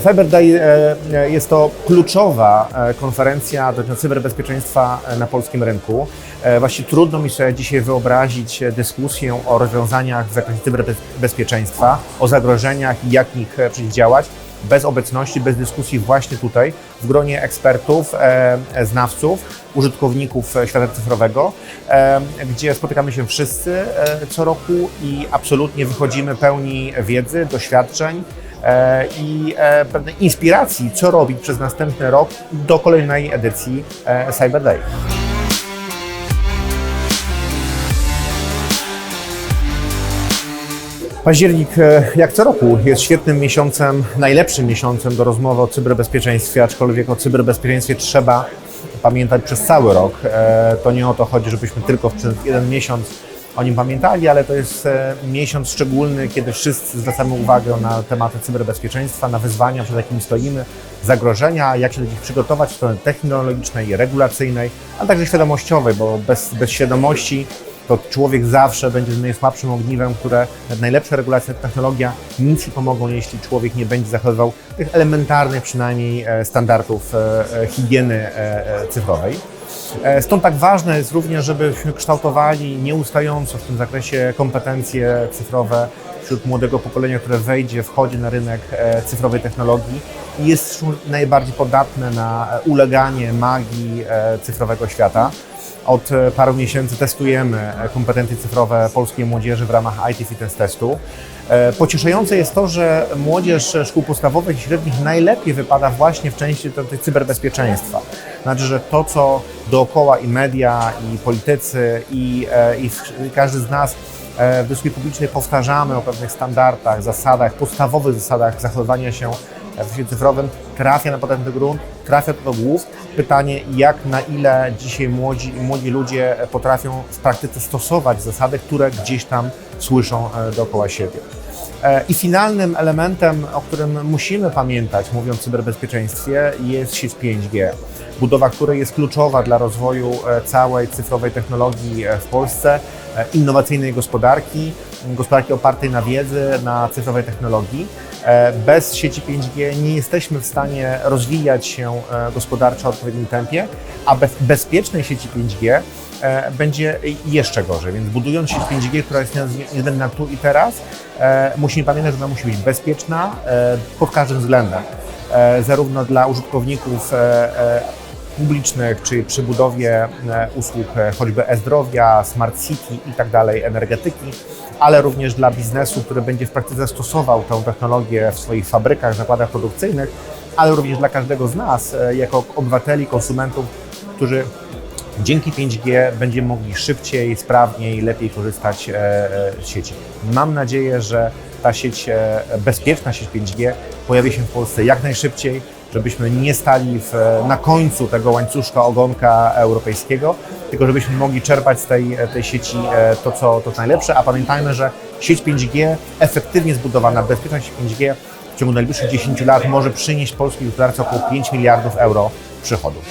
Cyber Day e, jest to kluczowa e, konferencja dotycząca cyberbezpieczeństwa e, na polskim rynku. E, Właściwie trudno mi sobie dzisiaj wyobrazić e, dyskusję o rozwiązaniach w zakresie cyberbezpieczeństwa, o zagrożeniach i jak ich e, przeciwdziałać bez obecności, bez dyskusji właśnie tutaj w gronie ekspertów, e, e, znawców, użytkowników e, świata cyfrowego, e, gdzie spotykamy się wszyscy e, co roku i absolutnie wychodzimy pełni wiedzy, doświadczeń e, i e, pewnej inspiracji, co robić przez następny rok do kolejnej edycji e, Cyber Day. Październik, e, jak co roku, jest świetnym miesiącem, najlepszym miesiącem do rozmowy o cyberbezpieczeństwie, aczkolwiek o cyberbezpieczeństwie trzeba pamiętać przez cały rok. E, To nie o to chodzi, żebyśmy tylko przez jeden miesiąc o nim pamiętali, ale to jest e, miesiąc szczególny, kiedy wszyscy zwracamy uwagę na tematy cyberbezpieczeństwa, na wyzwania, przed jakimi stoimy, zagrożenia, jak się do nich przygotować w strony technologicznej, regulacyjnej, a także świadomościowej, bo bez, bez świadomości to człowiek zawsze będzie najsłabszym ogniwem, które najlepsze regulacje, technologia nic nie pomogą, jeśli człowiek nie będzie zachowywał tych elementarnych przynajmniej e, standardów e, higieny cyfrowej. E, Stąd tak ważne jest również, żebyśmy kształtowali nieustająco w tym zakresie kompetencje cyfrowe wśród młodego pokolenia, które wejdzie, wchodzi na rynek e, cyfrowej technologii i jest najbardziej podatne na uleganie magii e, cyfrowego świata. Od paru miesięcy testujemy kompetencje cyfrowe polskiej młodzieży w ramach IT Fitness Testu. Pocieszające jest to, że młodzież szkół podstawowych i średnich najlepiej wypada właśnie w części cyberbezpieczeństwa. Znaczy, że to, co dookoła i media, i politycy, i, e, i każdy z nas e, w dyskusji publicznej powtarzamy o pewnych standardach, zasadach, podstawowych zasadach zachowywania się w świecie cyfrowym, trafia na potężny grunt, trafia do głów. Pytanie, jak na ile dzisiaj młodzi, młodzi ludzie potrafią w praktyce stosować zasady, które gdzieś tam słyszą e, dookoła siebie. E, I finalnym elementem, o którym musimy pamiętać, mówiąc o cyberbezpieczeństwie, jest sieć 5G. Budowa której jest kluczowa dla rozwoju e, całej cyfrowej technologii e, w Polsce, innowacyjnej gospodarki, gospodarki opartej na wiedzy, na cyfrowej technologii. E, Bez sieci 5G nie jesteśmy w stanie rozwijać się e, gospodarczo w odpowiednim tempie, a bez bezpiecznej sieci 5G e, będzie jeszcze gorzej. Więc budując sieć 5G, która jest niezbędna tu i teraz, musimy pamiętać, że ona musi być bezpieczna pod każdym względem. Zarówno dla użytkowników publicznych, czy przy budowie e, usług e, choćby e-zdrowia, smart city i tak dalej, energetyki, ale również dla biznesu, który będzie w praktyce stosował tę technologię w swoich fabrykach, zakładach produkcyjnych, ale również dla każdego z nas, e, jako obywateli, konsumentów, którzy dzięki 5G będziemy mogli szybciej, sprawniej, lepiej korzystać z sieci. Mam nadzieję, że ta sieć, e, bezpieczna sieć 5G pojawi się w Polsce jak najszybciej, żebyśmy nie stali w, na końcu tego łańcuszka ogonka europejskiego, tylko żebyśmy mogli czerpać z tej, tej sieci e, to, co to najlepsze, a pamiętajmy, że sieć 5G, efektywnie zbudowana, bezpieczna sieć 5G w ciągu najbliższych 10 lat może przynieść polskiej gospodarce około 5 miliardów euro przychodów.